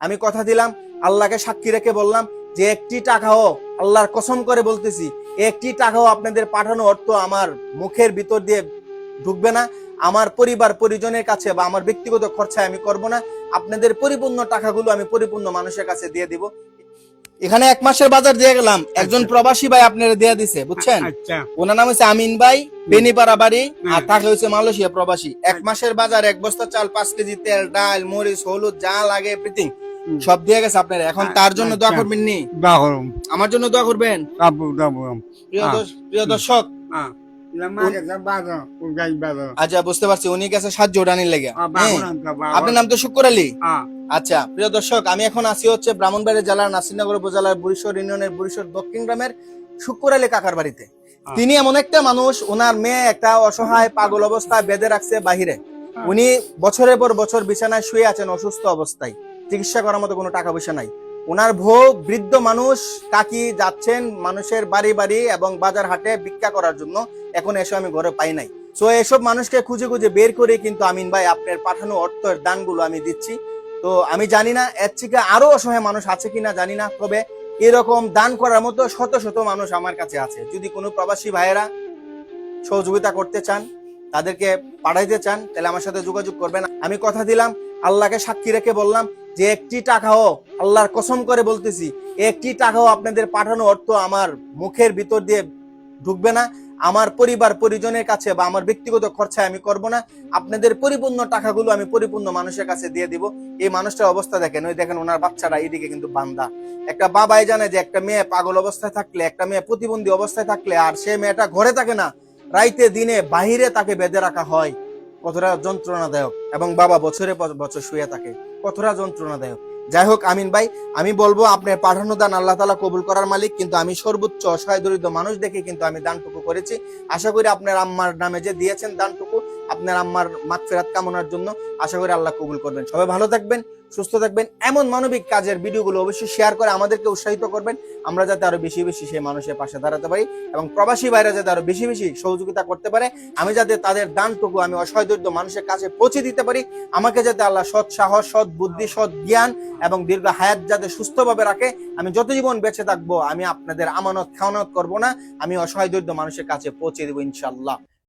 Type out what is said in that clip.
আমি কথা দিলাম আল্লাহকে সাক্ষী রেখে বললাম যে একটি টাকাও আল্লাহর কসম করে বলতেছি একটি টাকাও আপনাদের পাঠানো অর্থ আমার মুখের ভিতর দিয়ে ঢুকবে না। আমার পরিবার পরিজনের কাছে বা আমার ব্যক্তিগত খরচায় আমি করব না। আপনাদের পরিপূর্ণ টাকাগুলো আমি পরিপূর্ণ মানুষের কাছে দিয়ে দিব। এখানে এক মাসের বাজার দিয়ে গেলাম। একজন প্রবাসী ভাই আপনারা দিয়ে দিছে বুঝছেন? আচ্ছা। ওনার নাম হচ্ছে আমিন ভাই বেনিপাড়া বাড়ি আর তাকে হচ্ছে মালয়েশিয়া প্রবাসী। এক মাসের বাজার এক বস্তা চাল পাঁচ কেজি তেল ডাল মরিচ হলুদ যা লাগে এভরিথিং হুম। সব দিয়ে গেছে আপনারা। এখন তার জন্য দোয়া আচ্ছা। করবেন নি? বাহরম আমার জন্য দোয়া করবেন? প্রিয়। দর্শ- প্রিয় দর্শক হ্যাঁ আচ্ছা বুঝতে পারছি উনি গেছে সাহায্য ডানির লেগে। হ্যাঁ। আপনার নাম তো শুক্র আলী? হ্যাঁ আচ্ছা প্রিয় দর্শক আমি এখন আছি হচ্ছে ব্রাহ্মণবাড়ি জেলার নাসিরনগর উপজেলার বুড়িশ্বর ইউনিয়নের বুড়িশ্বর দক্ষিণ গ্রামের শুক্র আলী কাকার বাড়িতে। তিনি এমন একটা মানুষ ওনার মেয়ে একটা অসহায় পাগল অবস্থায় বেঁধে রাখছে বাহিরে। উনি বছরের পর বছর বিছানায় শুয়ে আছেন অসুস্থ অবস্থায়। চিকিৎসা করার মতো কোনো টাকা পয়সা নাই। ওনার ভোগ, বৃদ্ধ মানুষ কাকি যাচ্ছেন মানুষের বাড়ি বাড়ি এবং বাজার হাটে ভিক্ষা করার জন্য। এখন এসে আমি ঘরে পাই নাই। সো এসব মানুষকে খুঁজে খুঁজে বের করে কিন্তু আমিন ভাই আপনার পাঠানো অর্থের দানগুলো আমি দিচ্ছি। তো আমি জানি না এর থেকে আরও অসহায় মানুষ আছে কিনা, জানি না। তবে এরকম দান করার মতো শত শত মানুষ আমার কাছে আছে। যদি কোনো প্রবাসী ভাইয়েরা সহযোগিতা করতে চান, তাদেরকে পাঠাইতে চান, তাহলে আমার সাথে যোগাযোগ করবেন। আমি কথা দিলাম আল্লাহকে সাক্ষী রেখে বললাম যে একটি টাকাও আল্লাহর কসম করে বলতেছি, একটি টাকাও আপনাদের পাঠানো অর্থ আমার মুখের ভিতর দিয়ে ঢুকবে না। আমার পরিবার পরিজনের কাছে বা আমার ব্যক্তিগত খরচায় আমি করব না। আপনাদের পরিপূর্ণ টাকাগুলো আমি পরিপূর্ণ মানুষের কাছে দিয়ে দিব। এই মানুষটার অবস্থা দেখেন, ওই দেখেন ওনার বাচ্চারা এইদিকে কিন্তু বান্দা। একটা বাবাই জানে যে একটা মেয়ে পাগল অবস্থায় থাকলে, একটা মেয়ে প্রতিবন্ধী অবস্থায় থাকলে আর সে মেয়েটা ঘরে থাকে না, রাইতে দিনে বাহিরে তাকে বেঁধে রাখা হয়। কতটা যন্ত্রণাদায়ক এবং বাবা বছরে বছর শুয়ে থাকে, কতটা যন্ত্রণাদায়ক? যাই হোক আমিন ভাই, আমি বলব আপনার পাঠানো দান আল্লাহ তালা কবুল করার মালিক, কিন্তু আমি সর্বোচ্চ অসহায় দরিদ্র মানুষ দেখে কিন্তু আমি দানটুকু করেছি। আশা করি আপনার আম্মার নামে যে দিয়েছেন দানটুকু, আপনার আম্মার মাগফিরাত কামনার জন্য আশা করি আল্লাহ কবুল করবেন। সবাই ভালো থাকবেন। সুস্থ থাকবেন। এমন মানবিক কাজের ভিডিওগুলো অবশ্যই শেয়ার করে আমাদেরকে উৎসাহিত করবেন। আমরা যাতে আরও বেশি বেশি সেই মানুষের পাশে দাঁড়াতে পারি এবং প্রবাসী ভাইরা যাতে আরও বেশি বেশি সহযোগিতা করতে পারে। আমি যাতে তাদের দানটুকু আমি অসহায় দরিদ্র মানুষের কাছে পৌঁছে দিতে পারি। আমাকে যাতে আল্লাহ সৎ সাহস, সৎ বুদ্ধি, সৎ জ্ঞান এবং দীর্ঘ হায়াত যাতে সুস্থভাবে রাখে, আমি যত জীবন বেঁচে থাকব, আমি আপনাদের আমানত, খাওয়ানত করব না। আমি অসহায় দরিদ্র মানুষের কাছে পৌঁছে দেবো ইনশাল্লাহ